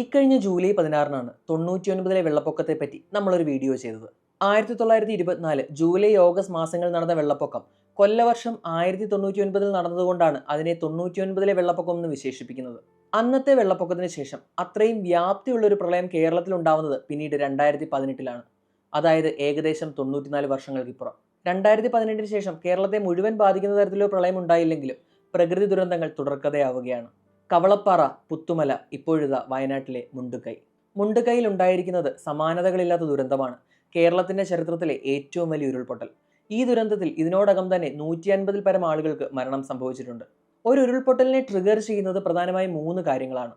ഇക്കഴിഞ്ഞ ജൂലൈ പതിനാറിനാണ് തൊണ്ണൂറ്റി ഒൻപതിലെ വെള്ളപ്പൊക്കത്തെപ്പറ്റി നമ്മളൊരു വീഡിയോ ചെയ്തത്. ആയിരത്തി തൊള്ളായിരത്തി ഇരുപത്തിനാല് ജൂലൈ ഓഗസ്റ്റ് മാസങ്ങളിൽ നടന്ന വെള്ളപ്പൊക്കം കൊല്ലവർഷം ആയിരത്തി തൊണ്ണൂറ്റി ഒൻപതിൽ നടന്നതുകൊണ്ടാണ് അതിനെ തൊണ്ണൂറ്റി ഒൻപതിലെ വെള്ളപ്പൊക്കം എന്ന് വിശേഷിപ്പിക്കുന്നത്. അന്നത്തെ വെള്ളപ്പൊക്കത്തിന് ശേഷം അത്രയും വ്യാപ്തിയുള്ള ഒരു പ്രളയം കേരളത്തിൽ ഉണ്ടാവുന്നത് പിന്നീട് രണ്ടായിരത്തി പതിനെട്ടിലാണ് അതായത് ഏകദേശം തൊണ്ണൂറ്റിനാല് വർഷങ്ങൾക്കിപ്പുറം. രണ്ടായിരത്തി പതിനെട്ടിന് ശേഷം കേരളത്തെ മുഴുവൻ ബാധിക്കുന്ന തരത്തിലോ പ്രളയം ഉണ്ടായില്ലെങ്കിലും പ്രകൃതി ദുരന്തങ്ങൾ തുടർക്കഥയാവുകയാണ്. കവളപ്പാറ പുത്തുമല ഇപ്പോഴിതാ വയനാട്ടിലെ മുണ്ടുകൈ. മുണ്ടുകൈയിൽ ഉണ്ടായിരിക്കുന്നത് സമാനതകളില്ലാത്ത ദുരന്തമാണ്. കേരളത്തിന്റെ ചരിത്രത്തിലെ ഏറ്റവും വലിയ ഉരുൾപൊട്ടൽ. ഈ ദുരന്തത്തിൽ ഇതിനോടകം തന്നെ നൂറ്റി അൻപതിൽ പരം ആളുകൾക്ക് മരണം സംഭവിച്ചിട്ടുണ്ട്. ഒരു ഉരുൾപൊട്ടലിനെ ട്രിഗർ ചെയ്യുന്നത് പ്രധാനമായും മൂന്ന് കാര്യങ്ങളാണ്.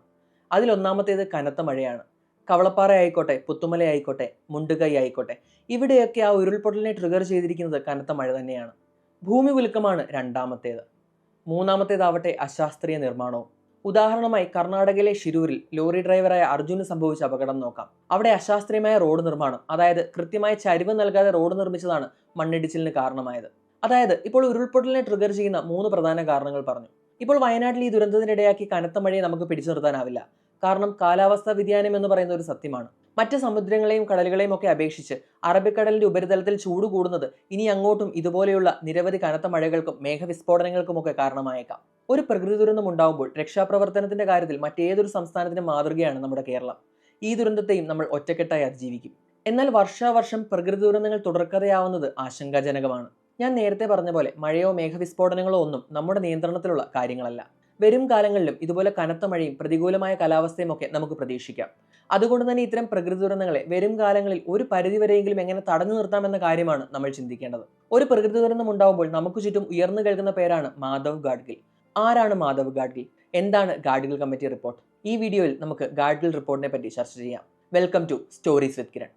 അതിലൊന്നാമത്തേത് കനത്ത മഴയാണ്. കവളപ്പാറ ആയിക്കോട്ടെ പുത്തുമല ആയിക്കോട്ടെ മുണ്ടുകൈ ആയിക്കോട്ടെ ഇവിടെയൊക്കെ ആ ഉരുൾപൊട്ടലിനെ ട്രിഗർ ചെയ്തിരിക്കുന്നത് കനത്ത മഴ തന്നെയാണ്. ഭൂമി കുലുക്കമാണ് രണ്ടാമത്തേത്. മൂന്നാമത്തേതാവട്ടെ അശാസ്ത്രീയ നിർമ്മാണവും. ഉദാഹരണമായി കർണാടകയിലെ ഷിരൂരിൽ ലോറി ഡ്രൈവറായ അർജുന് സംഭവിച്ച അപകടം നോക്കാം. അവിടെ അശാസ്ത്രീയമായ റോഡ് നിർമ്മാണം അതായത് കൃത്യമായ ചരിവ് നൽകാതെ റോഡ് നിർമ്മിച്ചതാണ് മണ്ണിടിച്ചിലിന് കാരണമായത്. അതായത് ഇപ്പോൾ ഉരുൾപൊട്ടലിനെ ട്രിഗർ ചെയ്യുന്ന മൂന്ന് പ്രധാന കാരണങ്ങൾ പറഞ്ഞു. ഇപ്പോൾ വയനാട്ടിൽ ഈ ദുരന്തത്തിനിടയാക്കി കനത്ത മഴയെ നമുക്ക് പിടിച്ചു നിർത്താനാവില്ല. കാരണം കാലാവസ്ഥാ വ്യതിയാനം എന്ന് പറയുന്ന ഒരു സത്യമാണ്. മറ്റ് സമുദ്രങ്ങളെയും കടലുകളെയും ഒക്കെ അപേക്ഷിച്ച് അറബിക്കടലിന്റെ ഉപരിതലത്തിൽ ചൂട് കൂടുന്നത് ഇനി അങ്ങോട്ടും ഇതുപോലെയുള്ള നിരവധി കനത്ത മഴകൾക്കും മേഘവിസ്ഫോടനങ്ങൾക്കുമൊക്കെ കാരണമായേക്കാം. ഒരു പ്രകൃതി ദുരന്തം ഉണ്ടാകുമ്പോൾ രക്ഷാപ്രവർത്തനത്തിന്റെ കാര്യത്തിൽ മറ്റേതൊരു സംസ്ഥാനത്തിന്റെ മാതൃകയാണ് നമ്മുടെ കേരളം. ഈ ദുരന്തത്തെയും നമ്മൾ ഒറ്റക്കെട്ടായി അതിജീവിക്കും. എന്നാൽ വർഷാവർഷം പ്രകൃതി ദുരന്തങ്ങൾ തുടർക്കഥയാവുന്നത് ആശങ്കാജനകമാണ്. ഞാൻ നേരത്തെ പറഞ്ഞ പോലെ മഴയോ മേഘവിസ്ഫോടനങ്ങളോ ഒന്നും നമ്മുടെ നിയന്ത്രണത്തിലുള്ള കാര്യങ്ങളല്ല. വരും കാലങ്ങളിലും ഇതുപോലെ കനത്ത മഴയും പ്രതികൂലമായ കാലാവസ്ഥയും ഒക്കെ നമുക്ക് പ്രതീക്ഷിക്കാം. അതുകൊണ്ട് തന്നെ ഇത്തരം പ്രകൃതി ദുരന്തങ്ങളെ വരും കാലങ്ങളിൽ ഒരു പരിധിവരെയെങ്കിലും എങ്ങനെ തടഞ്ഞു നിർത്താമെന്ന കാര്യമാണ് നമ്മൾ ചിന്തിക്കേണ്ടത്. ഒരു പ്രകൃതി ദുരന്തം ഉണ്ടാകുമ്പോൾ നമുക്ക് ചുറ്റും ഉയർന്നു കേൾക്കുന്ന പേരാണ് മാധവ് ഗാഡ്ഗിൽ. ആരാണ് മാധവ് ഗാഡ്ഗിൽ? എന്താണ് ഗാഡ്ഗിൽ കമ്മിറ്റി റിപ്പോർട്ട്? ഈ വീഡിയോയിൽ നമുക്ക് ഗാഡ്ഗിൽ റിപ്പോർട്ടിനെ പറ്റി ചർച്ച ചെയ്യാം. Welcome to stories with Kiran.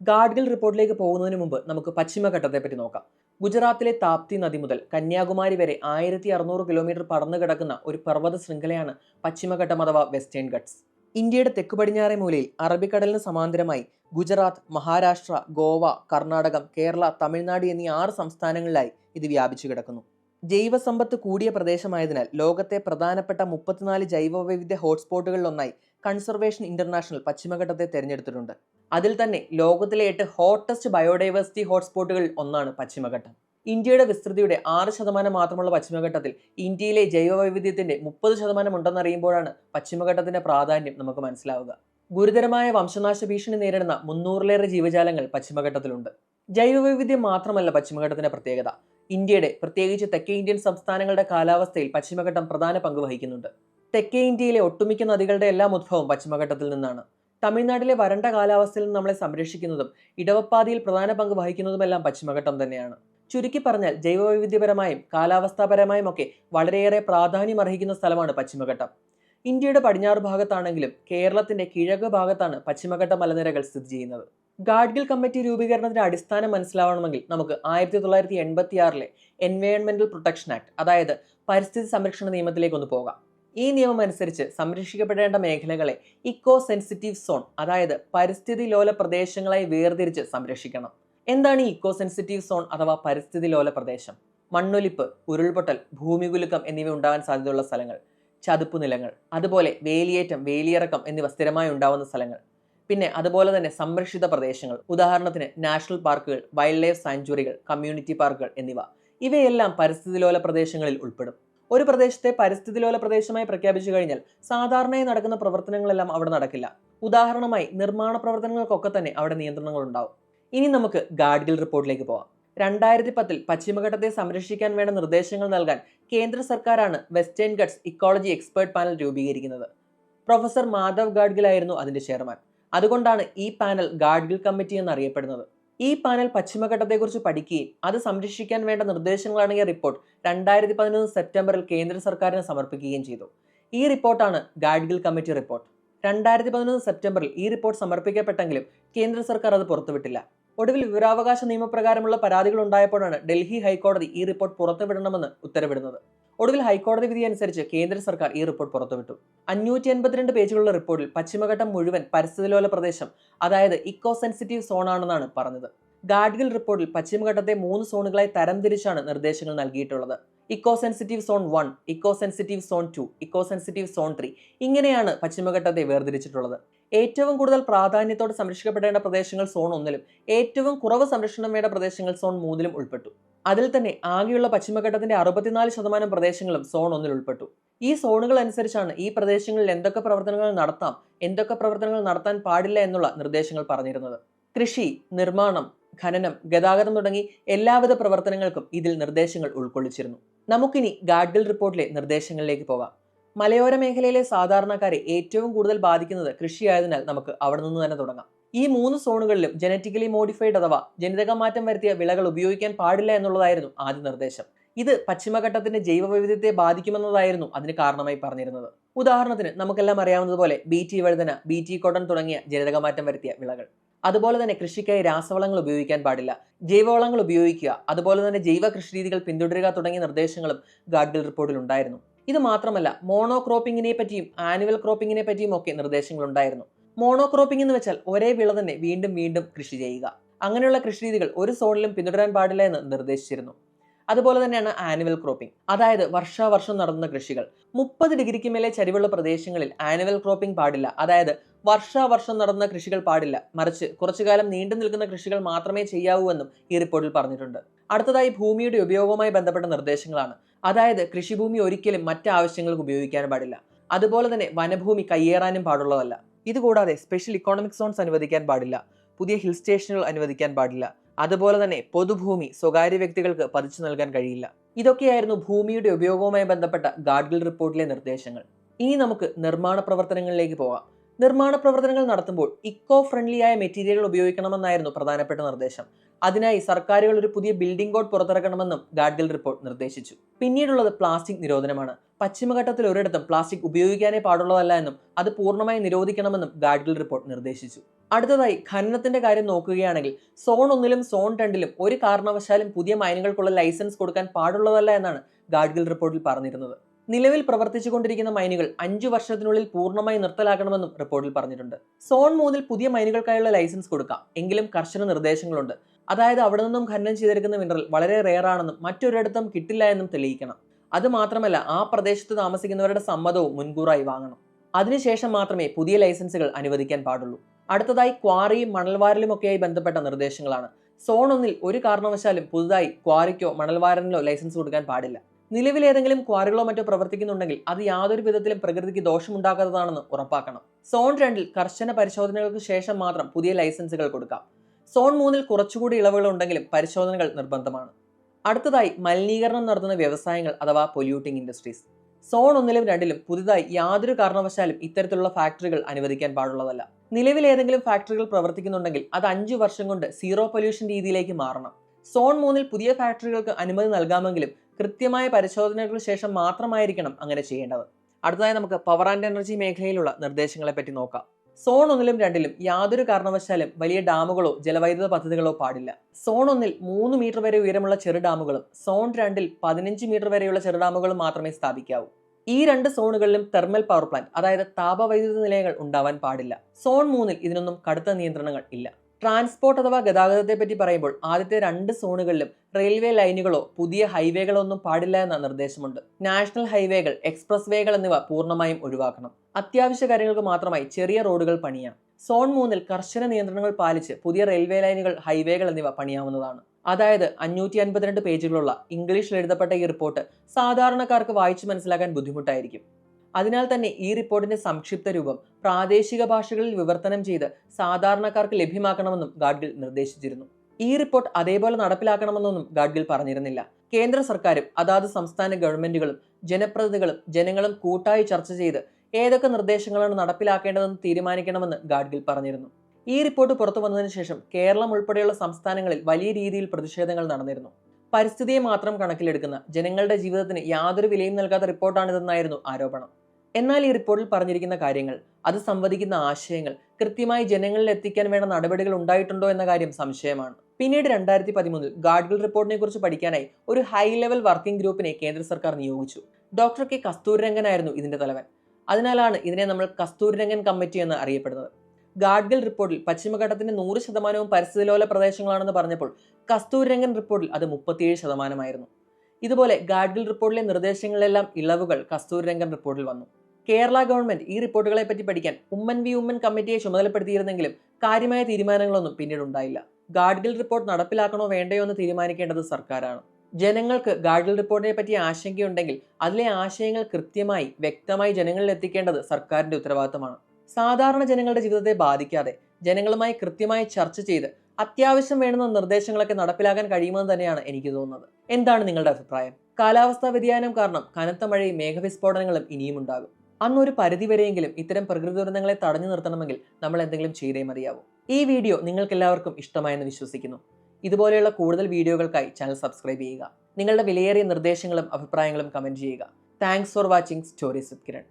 Gadgil റിപ്പോർട്ടിലേക്ക് പോകുന്നതിന് മുമ്പ് നമുക്ക് പശ്ചിമഘട്ടത്തെ പറ്റി നോക്കാം. ഗുജറാത്തിലെ താപ്തി നദി മുതൽ കന്യാകുമാരി വരെ ആയിരത്തി അറുന്നൂറ് കിലോമീറ്റർ പടർന്നു കിടക്കുന്ന ഒരു പർവത ശൃംഖലയാണ് പശ്ചിമഘട്ടം അഥവാ വെസ്റ്റേൺ ഗട്ട്സ് ഇന്ത്യയുടെ തെക്കു പടിഞ്ഞാറേ മൂലയിൽ അറബിക്കടലിന് സമാന്തരമായി ഗുജറാത്ത് മഹാരാഷ്ട്ര ഗോവ കർണാടകം കേരള തമിഴ്നാട് എന്നീ ആറ് സംസ്ഥാനങ്ങളിലായി ഇത് വ്യാപിച്ചു കിടക്കുന്നു. ജൈവസമ്പത്ത് കൂടിയ പ്രദേശമായതിനാൽ ലോകത്തെ പ്രധാനപ്പെട്ട മുപ്പത്തിനാല് ജൈവവൈവിധ്യ ഹോട്ട്സ്പോട്ടുകളിലൊന്നായി കൺസർവേഷൻ ഇന്റർനാഷണൽ പശ്ചിമഘട്ടത്തെ തിരഞ്ഞെടുത്തിട്ടുണ്ട്. അതിൽ തന്നെ ലോകത്തിലെ എട്ട് ഹോട്ടസ്റ്റ് ബയോഡൈവേഴ്സിറ്റി ഹോട്ട്സ്പോട്ടുകളിൽ ഒന്നാണ് പശ്ചിമഘട്ടം. ഇന്ത്യയുടെ വിസ്തൃതിയുടെ ആറ് ശതമാനം മാത്രമുള്ള പശ്ചിമഘട്ടത്തിൽ ഇന്ത്യയിലെ ജൈവവൈവിധ്യത്തിന്റെ മുപ്പത് ശതമാനം ഉണ്ടെന്നറിയുമ്പോഴാണ് പശ്ചിമഘട്ടത്തിന്റെ പ്രാധാന്യം നമുക്ക് മനസ്സിലാവുക. ഗുരുതരമായ വംശനാശ ഭീഷണി നേരിടുന്ന മുന്നൂറിലേറെ ജീവജാലങ്ങൾ പശ്ചിമഘട്ടത്തിലുണ്ട്. ജൈവവൈവിധ്യം മാത്രമല്ല പശ്ചിമഘട്ടത്തിന്റെ പ്രത്യേകത. ഇന്ത്യയുടെ പ്രത്യേകിച്ച് തെക്കേ ഇന്ത്യൻ സംസ്ഥാനങ്ങളുടെ കാലാവസ്ഥയിൽ പശ്ചിമഘട്ടം പ്രധാന പങ്ക് വഹിക്കുന്നുണ്ട്. തെക്കേ ഇന്ത്യയിലെ ഒട്ടുമിക്ക നദികളുടെ എല്ലാം ഉത്ഭവം പശ്ചിമഘട്ടത്തിൽ നിന്നാണ്. തമിഴ്നാട്ടിലെ വരണ്ട കാലാവസ്ഥയിൽ നിന്ന് നമ്മളെ സംരക്ഷിക്കുന്നതും ഇടവപ്പാതിയിൽ പ്രധാന പങ്ക് വഹിക്കുന്നതുമെല്ലാം പശ്ചിമഘട്ടം തന്നെയാണ്. ചുരുക്കി പറഞ്ഞാൽ ജൈവവൈവിധ്യപരമായും കാലാവസ്ഥാപരമായും ഒക്കെ വളരെയേറെ പ്രാധാന്യം അർഹിക്കുന്ന സ്ഥലമാണ് പശ്ചിമഘട്ടം. ഇന്ത്യയുടെ പടിഞ്ഞാറ് ഭാഗത്താണെങ്കിലും കേരളത്തിന്റെ കിഴക്ക് ഭാഗത്താണ് പശ്ചിമഘട്ട മലനിരകൾ സ്ഥിതി ചെയ്യുന്നത്. ഗാഡ്ഗിൽ കമ്മിറ്റി രൂപീകരണത്തിന്റെ അടിസ്ഥാനം മനസ്സിലാവണമെങ്കിൽ നമുക്ക് ആയിരത്തി തൊള്ളായിരത്തി എൺപത്തി ആറിലെ എൻവയോൺമെന്റൽ പ്രൊട്ടക്ഷൻ ആക്ട് അതായത് പരിസ്ഥിതി സംരക്ഷണ നിയമത്തിലേക്ക് ഒന്ന് പോകാം. ഈ നിയമം അനുസരിച്ച് സംരക്ഷിക്കപ്പെടേണ്ട മേഖലകളെ ഇക്കോ സെൻസിറ്റീവ് സോൺ അതായത് പരിസ്ഥിതി ലോല പ്രദേശങ്ങളായി വേർതിരിച്ച് സംരക്ഷിക്കണം. എന്താണ് ഈ ഇക്കോ സെൻസിറ്റീവ് സോൺ അഥവാ പരിസ്ഥിതി ലോല പ്രദേശം? മണ്ണൊലിപ്പ് ഉരുൾപൊട്ടൽ ഭൂമികുലുക്കം എന്നിവ ഉണ്ടാകാൻ സാധ്യതയുള്ള സ്ഥലങ്ങൾ. ചതുപ്പ് നിലങ്ങൾ അതുപോലെ വേലിയേറ്റം വേലിയിറക്കം എന്നിവ സ്ഥിരമായി ഉണ്ടാവുന്ന സ്ഥലങ്ങൾ. പിന്നെ അതുപോലെ തന്നെ സംരക്ഷിത പ്രദേശങ്ങൾ ഉദാഹരണത്തിന് നാഷണൽ പാർക്കുകൾ വൈൽഡ് ലൈഫ് സാഞ്ചുറികൾ കമ്മ്യൂണിറ്റി പാർക്കുകൾ എന്നിവ. ഇവയെല്ലാം പരിസ്ഥിതിലോല പ്രദേശങ്ങളിൽ ഉൾപ്പെടും. ഒരു പ്രദേശത്തെ പരിസ്ഥിതിലോല പ്രദേശമായി പ്രഖ്യാപിച്ചു കഴിഞ്ഞാൽ സാധാരണയായി നടക്കുന്ന പ്രവർത്തനങ്ങളെല്ലാം അവിടെ നടക്കില്ല. ഉദാഹരണമായി നിർമ്മാണ പ്രവർത്തനങ്ങൾക്കൊക്കെ തന്നെ അവിടെ നിയന്ത്രണങ്ങൾ ഉണ്ടാവും. ഇനി നമുക്ക് ഗാഡ്ഗിൽ റിപ്പോർട്ടിലേക്ക് പോവാം. രണ്ടായിരത്തി പത്തിൽ പശ്ചിമഘട്ടത്തെ സംരക്ഷിക്കാൻ വേണ്ട നിർദ്ദേശങ്ങൾ നൽകാൻ കേന്ദ്ര സർക്കാരാണ് western Ghats ecology expert panel രൂപീകരിക്കുന്നത്. പ്രൊഫസർ മാധവ് ഗാഡ്ഗിൽ ആയിരുന്നു അതിന്റെ ചെയർമാൻ. അതുകൊണ്ടാണ് ഈ പാനൽ ഗാഡ്ഗിൽ കമ്മിറ്റി എന്നറിയപ്പെടുന്നത്. ഈ പാനൽ പശ്ചിമഘട്ടത്തെക്കുറിച്ച് പഠിക്കുകയും അത് സംരക്ഷിക്കാൻ വേണ്ട നിർദ്ദേശങ്ങളടങ്ങിയ റിപ്പോർട്ട്. രണ്ടായിരത്തി പതിനൊന്ന് സെപ്റ്റംബറിൽ കേന്ദ്ര സർക്കാരിന് സമർപ്പിക്കുകയും ചെയ്തു. ഈ റിപ്പോർട്ടാണ് ഗാഡ്ഗിൽ കമ്മിറ്റി റിപ്പോർട്ട്. രണ്ടായിരത്തി പതിനൊന്ന് സെപ്റ്റംബറിൽ ഈ റിപ്പോർട്ട് സമർപ്പിക്കപ്പെട്ടെങ്കിലും കേന്ദ്ര സർക്കാർ അത് പുറത്തുവിട്ടില്ല. ഒടുവിൽ വിവരാവകാശ നിയമപ്രകാരമുള്ള പരാതികൾ ഉണ്ടായപ്പോഴാണ് ഡൽഹി ഹൈക്കോടതി ഈ റിപ്പോർട്ട് പുറത്തുവിടണമെന്ന് ഉത്തരവിടുന്നത്. ഒടുവിൽ ഹൈക്കോടതി വിധി അനുസരിച്ച് കേന്ദ്ര സർക്കാർ ഈ റിപ്പോർട്ട് പുറത്തുവിട്ടു. അഞ്ഞൂറ്റി എൺപത്തിരണ്ട് പേജുകളുള്ള റിപ്പോർട്ടിൽ പശ്ചിമഘട്ടം മുഴുവൻ പരിസ്ഥിതിലോല പ്രദേശം അതായത് ഇക്കോ സെൻസിറ്റീവ് സോണാണെന്നാണ് പറഞ്ഞത്. ഗാഡ്ഗിൽ റിപ്പോർട്ടിൽ പശ്ചിമഘട്ടത്തെ മൂന്ന് സോണുകളായി തരംതിരിച്ചാണ് നിർദ്ദേശങ്ങൾ നൽകിയിട്ടുള്ളത്. Eco sensitive zone one eco sensitive zone two eco sensitive zone three ഇങ്ങനെയാണ് പശ്ചിമഘട്ടത്തെ വേർതിരിച്ചിട്ടുള്ളത്. ഏറ്റവും കൂടുതൽ പ്രാധാന്യത്തോടെ സംരക്ഷിക്കപ്പെടേണ്ട പ്രദേശങ്ങൾ സോൺ ഒന്നിലും ഏറ്റവും കുറവ് സംരക്ഷണം വേണ്ട പ്രദേശങ്ങൾ സോൺ മൂന്നിലും ഉൾപ്പെട്ടു. അതിൽ തന്നെ ആകെയുള്ള പശ്ചിമഘട്ടത്തിന്റെ അറുപത്തിനാല് ശതമാനം പ്രദേശങ്ങളും സോൺ ഒന്നിൽ ഉൾപ്പെട്ടു. ഈ സോണുകൾ അനുസരിച്ചാണ് ഈ പ്രദേശങ്ങളിൽ എന്തൊക്കെ പ്രവർത്തനങ്ങൾ നടത്താം എന്തൊക്കെ പ്രവർത്തനങ്ങൾ നടത്താൻ പാടില്ല എന്നുള്ള നിർദ്ദേശങ്ങൾ പറഞ്ഞിരുന്നത്. കൃഷി നിർമ്മാണം ഖനനം ഗതാഗതം തുടങ്ങി എല്ലാവിധ പ്രവർത്തനങ്ങൾക്കും ഇതിൽ നിർദ്ദേശങ്ങൾ ഉൾക്കൊള്ളിച്ചിരുന്നു. നമുക്കിനി ഗാഡ്ഗിൽ റിപ്പോർട്ടിലെ നിർദ്ദേശങ്ങളിലേക്ക് പോകാം. മലയോര മേഖലയിലെ സാധാരണക്കാരെ ഏറ്റവും കൂടുതൽ ബാധിക്കുന്നത് കൃഷിയായതിനാൽ നമുക്ക് അവിടെ നിന്ന് തന്നെ തുടങ്ങാം. ഈ മൂന്ന് സോണുകളിലും ജനറ്റിക്കലി മോഡിഫൈഡ് അഥവാ ജനിതക മാറ്റം വരുത്തിയ വിളകൾ ഉപയോഗിക്കാൻ പാടില്ല എന്നുള്ളതായിരുന്നു ആദ്യ നിർദ്ദേശം. ഇത് പശ്ചിമഘട്ടത്തിന്റെ ജൈവവൈവിധ്യത്തെ ബാധിക്കുമെന്നതായിരുന്നു അതിന് കാരണമായി പറഞ്ഞിരുന്നത്. ഉദാഹരണത്തിന് നമുക്കെല്ലാം അറിയാവുന്നതുപോലെ ബി ടി വഴുതന ബി ടി കോട്ടൺ തുടങ്ങിയ ജനിതക മാറ്റം വരുത്തിയ വിളകൾ. അതുപോലെ തന്നെ കൃഷിക്കായി രാസവളങ്ങൾ ഉപയോഗിക്കാൻ പാടില്ല. ജൈവവളങ്ങൾ ഉപയോഗിക്കുക അതുപോലെ തന്നെ ജൈവ കൃഷിരീതികൾ പിന്തുടരുക തുടങ്ങിയ നിർദ്ദേശങ്ങളും ഗാഡ്ഗിൽ റിപ്പോർട്ടിൽ ഉണ്ടായിരുന്നു. ഇത് മാത്രമല്ല മോണോ ക്രോപ്പിങ്ങിനെ പറ്റിയും ആനുവൽ ക്രോപ്പിങ്ങിനെ പറ്റിയും ഒക്കെ നിർദ്ദേശങ്ങൾ ഉണ്ടായിരുന്നു മോണോ ക്രോപ്പിംഗ് എന്ന് വെച്ചാൽ ഒരേ വിള തന്നെ വീണ്ടും വീണ്ടും കൃഷി ചെയ്യുക. അങ്ങനെയുള്ള കൃഷി രീതികൾ ഒരു സോണിലും പിന്തുടരാൻ പാടില്ല എന്ന് നിർദ്ദേശിച്ചിരുന്നു. അതുപോലെ തന്നെയാണ് ആനുവൽ ക്രോപ്പിംഗ് അതായത് വർഷാവർഷം നടത്തുന്ന കൃഷികൾ. മുപ്പത് ഡിഗ്രിക്ക് മേലെ ചരിവുള്ള പ്രദേശങ്ങളിൽ ആനുവൽ ക്രോപ്പിംഗ് പാടില്ല. അതായത് വർഷാവർഷം നടന്ന കൃഷികൾ പാടില്ല. മറിച്ച് കുറച്ചു കാലം നീണ്ടു നിൽക്കുന്ന കൃഷികൾ മാത്രമേ ചെയ്യാവൂ എന്നും ഈ റിപ്പോർട്ടിൽ പറഞ്ഞിട്ടുണ്ട്. അടുത്തതായി ഭൂമിയുടെ ഉപയോഗവുമായി ബന്ധപ്പെട്ട നിർദ്ദേശങ്ങളാണ്. അതായത് കൃഷിഭൂമി ഒരിക്കലും മറ്റ് ആവശ്യങ്ങൾക്ക് ഉപയോഗിക്കാൻ പാടില്ല. അതുപോലെ തന്നെ വനഭൂമി കയ്യേറാനും പാടുള്ളതല്ല. ഇതുകൂടാതെ സ്പെഷ്യൽ ഇക്കോണമിക് സോൺസ് അനുവദിക്കാൻ പാടില്ല. പുതിയ ഹിൽ സ്റ്റേഷനുകൾ അനുവദിക്കാൻ പാടില്ല. അതുപോലെ തന്നെ പൊതുഭൂമി സ്വകാര്യ വ്യക്തികൾക്ക് പതിച്ചു നൽകാൻ കഴിയില്ല. ഇതൊക്കെയായിരുന്നു ഭൂമിയുടെ ഉപയോഗവുമായി ബന്ധപ്പെട്ട ഗാഡ്ഗിൽ റിപ്പോർട്ടിലെ നിർദ്ദേശങ്ങൾ. ഇനി നമുക്ക് നിർമ്മാണ പ്രവർത്തനങ്ങളിലേക്ക് പോകാം. നിർമ്മാണ പ്രവർത്തനങ്ങൾ നടത്തുമ്പോൾ ഇക്കോ ഫ്രണ്ട്ലിയായ മെറ്റീരിയലുകൾ ഉപയോഗിക്കണമെന്നായിരുന്നു പ്രധാനപ്പെട്ട നിർദ്ദേശം. അതിനായി സർക്കാരുകൾ ഒരു പുതിയ ബിൽഡിംഗ് കോഡ് പുറത്തിറക്കണമെന്നും ഗാഡ്ഗിൽ റിപ്പോർട്ട് നിർദ്ദേശിച്ചു. പിന്നീടുള്ളത് പ്ലാസ്റ്റിക് നിരോധനമാണ്. പശ്ചിമഘട്ടത്തിൽ ഒരിടത്തും പ്ലാസ്റ്റിക് ഉപയോഗിക്കാനേ പാടുള്ളതല്ല എന്നും അത് പൂർണമായി നിരോധിക്കണമെന്നും ഗാഡ്ഗിൽ റിപ്പോർട്ട് നിർദ്ദേശിച്ചു. അടുത്തതായി ഖനനത്തിന്റെ കാര്യം നോക്കുകയാണെങ്കിൽ സോൺ ഒന്നിലും സോൺ രണ്ടിലും ഒരു കാരണവശാലും പുതിയ മൈനുകൾക്കുള്ള ലൈസൻസ് കൊടുക്കാൻ പാടുള്ളതല്ല എന്നാണ് ഗാഡ്ഗിൽ റിപ്പോർട്ടിൽ പറഞ്ഞിരുന്നത്. നിലവിൽ പ്രവർത്തിച്ചുകൊണ്ടിരിക്കുന്ന മൈനുകൾ അഞ്ചു വർഷത്തിനുള്ളിൽ പൂർണമായി നിർത്തലാക്കണമെന്നും റിപ്പോർട്ടിൽ പറഞ്ഞിട്ടുണ്ട്. സോൺ മൂന്നിൽ പുതിയ മൈനുകൾക്കായുള്ള ലൈസൻസ് കൊടുക്കാം എങ്കിലും കർശന നിർദ്ദേശങ്ങളുണ്ട്. അതായത് അവിടെ നിന്നും ഖനനം ചെയ്തെടുക്കുന്ന മിനറൽ വളരെ റെയർ ആണെന്നും മറ്റൊരിടത്തും കിട്ടില്ല എന്നും തെളിയിക്കണം. അത് മാത്രമല്ല ആ പ്രദേശത്ത് താമസിക്കുന്നവരുടെ സമ്മതവും മുൻകൂറായി വാങ്ങണം. അതിനുശേഷം മാത്രമേ പുതിയ ലൈസൻസുകൾ അനുവദിക്കാൻ പാടുള്ളൂ. അടുത്തതായി ക്വാറിയും മണൽവാരലും ഒക്കെയായി ബന്ധപ്പെട്ട നിർദ്ദേശങ്ങളാണ്. സോൺ ഒന്നിൽ ഒരു കാരണവശാലും പുതുതായി ക്വാറിക്കോ മണൽവാരനിലോ ലൈസൻസ് കൊടുക്കാൻ പാടില്ല. നിലവിൽ ഏതെങ്കിലും ക്വാറികളോ മറ്റോ പ്രവർത്തിക്കുന്നുണ്ടെങ്കിൽ അത് യാതൊരു വിധത്തിലും പ്രകൃതിക്ക് ദോഷമുണ്ടാക്കാത്തതാണെന്ന് ഉറപ്പാക്കണം. സോൺ രണ്ടിൽ കർശന പരിശോധനകൾക്ക് ശേഷം മാത്രം പുതിയ ലൈസൻസുകൾ കൊടുക്കാം. സോൺ മൂന്നിൽ കുറച്ചുകൂടി ഇളവുകൾ ഉണ്ടെങ്കിലും പരിശോധനകൾ നിർബന്ധമാണ്. അടുത്തതായി മലിനീകരണം നടത്തുന്ന വ്യവസായങ്ങൾ അഥവാ പൊല്യൂട്ടിംഗ് ഇൻഡസ്ട്രീസ് സോൺ ഒന്നിലും രണ്ടിലും പുതുതായി യാതൊരു കാരണവശാലും ഇത്തരത്തിലുള്ള ഫാക്ടറികൾ അനുവദിക്കാൻ പാടുള്ളതല്ല. നിലവിൽ ഏതെങ്കിലും ഫാക്ടറികൾ പ്രവർത്തിക്കുന്നുണ്ടെങ്കിൽ അത് അഞ്ചു വർഷം കൊണ്ട് സീറോ പൊല്യൂഷൻ രീതിയിലേക്ക് മാറണം. സോൺ മൂന്നിൽ പുതിയ ഫാക്ടറികൾക്ക് അനുമതി നൽകാമെങ്കിലും കൃത്യമായ പരിശോധനകൾക്ക് ശേഷം മാത്രമായിരിക്കണം അങ്ങനെ ചെയ്യേണ്ടത്. അടുത്തതായി നമുക്ക് പവർ ആൻഡ് എനർജി മേഖലയിലുള്ള നിർദ്ദേശങ്ങളെ പറ്റി നോക്കാം. സോൺ ഒന്നിലും രണ്ടിലും യാതൊരു കാരണവശാലും വലിയ ഡാമുകളോ ജലവൈദ്യുത പദ്ധതികളോ പാടില്ല. സോൺ ഒന്നിൽ മൂന്ന് മീറ്റർ വരെ ഉയരമുള്ള ചെറു ഡാമുകളും സോൺ രണ്ടിൽ പതിനഞ്ച് മീറ്റർ വരെയുള്ള ചെറു ഡാമുകളും മാത്രമേ സ്ഥാപിക്കാവൂ. ഈ രണ്ട് സോണുകളിലും തെർമൽ പവർ പ്ലാന്റ് അതായത് താപവൈദ്യുത നിലയങ്ങൾ ഉണ്ടാവാൻ പാടില്ല. സോൺ മൂന്നിൽ ഇതിനൊന്നും കടുത്ത നിയന്ത്രണങ്ങൾ ഇല്ല. ട്രാൻസ്പോർട്ട് അഥവാ ഗതാഗതത്തെ പറ്റി പറയുമ്പോൾ ആദ്യത്തെ രണ്ട് സോണുകളിലും റെയിൽവേ ലൈനുകളോ പുതിയ ഹൈവേകളോ ഒന്നും പാടില്ല എന്ന നിർദ്ദേശമുണ്ട്. നാഷണൽ ഹൈവേകൾ എക്സ്പ്രസ് വേകൾ എന്നിവ പൂർണമായും ഒഴിവാക്കണം. അത്യാവശ്യ കാര്യങ്ങൾക്ക് മാത്രമായി ചെറിയ റോഡുകൾ പണിയാം. സോൺ മൂന്നിൽ കർശന നിയന്ത്രണങ്ങൾ പാലിച്ച് പുതിയ റെയിൽവേ ലൈനുകൾ ഹൈവേകൾ എന്നിവ പണിയാവുന്നതാണ്. അതായത് അഞ്ഞൂറ്റി അൻപത്തിരണ്ട് പേജുകളുള്ള ഇംഗ്ലീഷിൽ എഴുതപ്പെട്ട ഈ റിപ്പോർട്ട് സാധാരണക്കാർക്ക് വായിച്ചു മനസ്സിലാക്കാൻ ബുദ്ധിമുട്ടായിരിക്കും. അതിനാൽ തന്നെ ഈ റിപ്പോർട്ടിന്റെ സംക്ഷിപ്ത രൂപം പ്രാദേശിക ഭാഷകളിൽ വിവർത്തനം ചെയ്ത് സാധാരണക്കാർക്ക് ലഭ്യമാക്കണമെന്നും ഗാഡ്ഗിൽ നിർദ്ദേശിച്ചിരുന്നു. ഈ റിപ്പോർട്ട് അതേപോലെ നടപ്പിലാക്കണമെന്നൊന്നും ഗാഡ്ഗിൽ പറഞ്ഞിരുന്നില്ല. കേന്ദ്ര സർക്കാരും അതാത് സംസ്ഥാന ഗവൺമെന്റുകളും ജനപ്രതിനിധികളും ജനങ്ങളും കൂട്ടായി ചർച്ച ചെയ്ത് ഏതൊക്കെ നിർദ്ദേശങ്ങളാണ് നടപ്പിലാക്കേണ്ടതെന്ന് തീരുമാനിക്കണമെന്ന് ഗാഡ്ഗിൽ പറഞ്ഞിരുന്നു. ഈ റിപ്പോർട്ട് പുറത്തു വന്നതിന് ശേഷം കേരളം ഉൾപ്പെടെയുള്ള സംസ്ഥാനങ്ങളിൽ വലിയ രീതിയിൽ പ്രതിഷേധങ്ങൾ നടന്നിരുന്നു. പരിസ്ഥിതിയെ മാത്രം കണക്കിലെടുക്കുന്ന ജനങ്ങളുടെ ജീവിതത്തിന് യാതൊരു വിലയും നൽകാത്ത റിപ്പോർട്ടാണിതെന്നായിരുന്നു ആരോപണം. എന്നാൽ ഈ റിപ്പോർട്ടിൽ പറഞ്ഞിരിക്കുന്ന കാര്യങ്ങൾ അത് സംവദിക്കുന്ന ആശയങ്ങൾ കൃത്യമായി ജനങ്ങളിൽ എത്തിക്കാൻ വേണ്ട നടപടികൾ ഉണ്ടായിട്ടുണ്ടോ എന്ന കാര്യം സംശയമാണ്. പിന്നീട് രണ്ടായിരത്തി പതിമൂന്നിൽ ഗാഡ്ഗിൽ റിപ്പോർട്ടിനെ കുറിച്ച് പഠിക്കാനായി ഒരു ഹൈ ലെവൽ വർക്കിംഗ് ഗ്രൂപ്പിനെ കേന്ദ്ര സർക്കാർ നിയോഗിച്ചു. ഡോക്ടർ കെ കസ്തൂരിരംഗനായിരുന്നു ഇതിന്റെ തലവൻ. അതിനാലാണ് ഇതിനെ നമ്മൾ കസ്തൂരിരംഗൻ കമ്മിറ്റി എന്ന് അറിയപ്പെടുന്നത്. ഗാഡ്ഗിൽ റിപ്പോർട്ടിൽ പശ്ചിമഘട്ടത്തിന്റെ നൂറ് ശതമാനവും പരിസ്ഥിതിലോല പ്രദേശങ്ങളാണെന്ന് പറഞ്ഞപ്പോൾ കസ്തൂരിരംഗൻ റിപ്പോർട്ടിൽ അത് മുപ്പത്തിയേഴ് ശതമാനമായിരുന്നു. ഇതുപോലെ ഗാഡ്ഗിൽ റിപ്പോർട്ടിലെ നിർദ്ദേശങ്ങളിലെല്ലാം ഇളവുകൾ കസ്തൂരിരംഗൻ റിപ്പോർട്ടിൽ വന്നു. കേരള ഗവൺമെന്റ് ഈ റിപ്പോർട്ടുകളെ പറ്റി പഠിക്കാൻ ഉമ്മൻ വി ഉമ്മൻ കമ്മിറ്റിയെ ചുമതലപ്പെടുത്തിയിരുന്നെങ്കിലും കാര്യമായ തീരുമാനങ്ങളൊന്നും പിന്നീട് ഉണ്ടായില്ല ഗാഡ്ഗിൽ റിപ്പോർട്ട് നടപ്പിലാക്കണോ വേണ്ടയോ എന്ന് തീരുമാനിക്കേണ്ടത് സർക്കാരാണ്. ജനങ്ങൾക്ക് ഗാഡ്ഗിൽ റിപ്പോർട്ടിനെ പറ്റി ആശങ്കയുണ്ടെങ്കിൽ അതിലെ ആശയങ്ങൾ കൃത്യമായി വ്യക്തമായി ജനങ്ങളിൽ എത്തിക്കേണ്ടത് സർക്കാരിന്റെ ഉത്തരവാദിത്തമാണ്. സാധാരണ ജനങ്ങളുടെ ജീവിതത്തെ ബാധിക്കാതെ ജനങ്ങളുമായി കൃത്യമായി ചർച്ച ചെയ്ത് അത്യാവശ്യം വേണ്ടുന്ന നിർദ്ദേശങ്ങളൊക്കെ നടപ്പിലാക്കാൻ കഴിയുമെന്ന് തന്നെയാണ് എനിക്ക് തോന്നുന്നത്. എന്താണ് നിങ്ങളുടെ അഭിപ്രായം? കാലാവസ്ഥാ വ്യതിയാനം കാരണം കനത്ത മഴയും മേഘവിസ്ഫോടനങ്ങളും ഇനിയും ഉണ്ടാകും അന്നൊരു പരിധിവരെയെങ്കിലും ഇത്തരം പ്രകൃതി ദുരന്തങ്ങളെ തടഞ്ഞു നിർത്തണമെങ്കിൽ നമ്മൾ എന്തെങ്കിലും ചെയ്തേ മതിയാവും. ഈ വീഡിയോ നിങ്ങൾക്ക് എല്ലാവർക്കും ഇഷ്ടമായെന്ന് വിശ്വസിക്കുന്നു. ഇതുപോലെയുള്ള കൂടുതൽ വീഡിയോകൾക്കായി ചാനൽ സബ്സ്ക്രൈബ് ചെയ്യുക. നിങ്ങളുടെ വിലയേറിയ നിർദ്ദേശങ്ങളും അഭിപ്രായങ്ങളും കമന്റ് ചെയ്യുക. Thanks for watching stories with Kiran.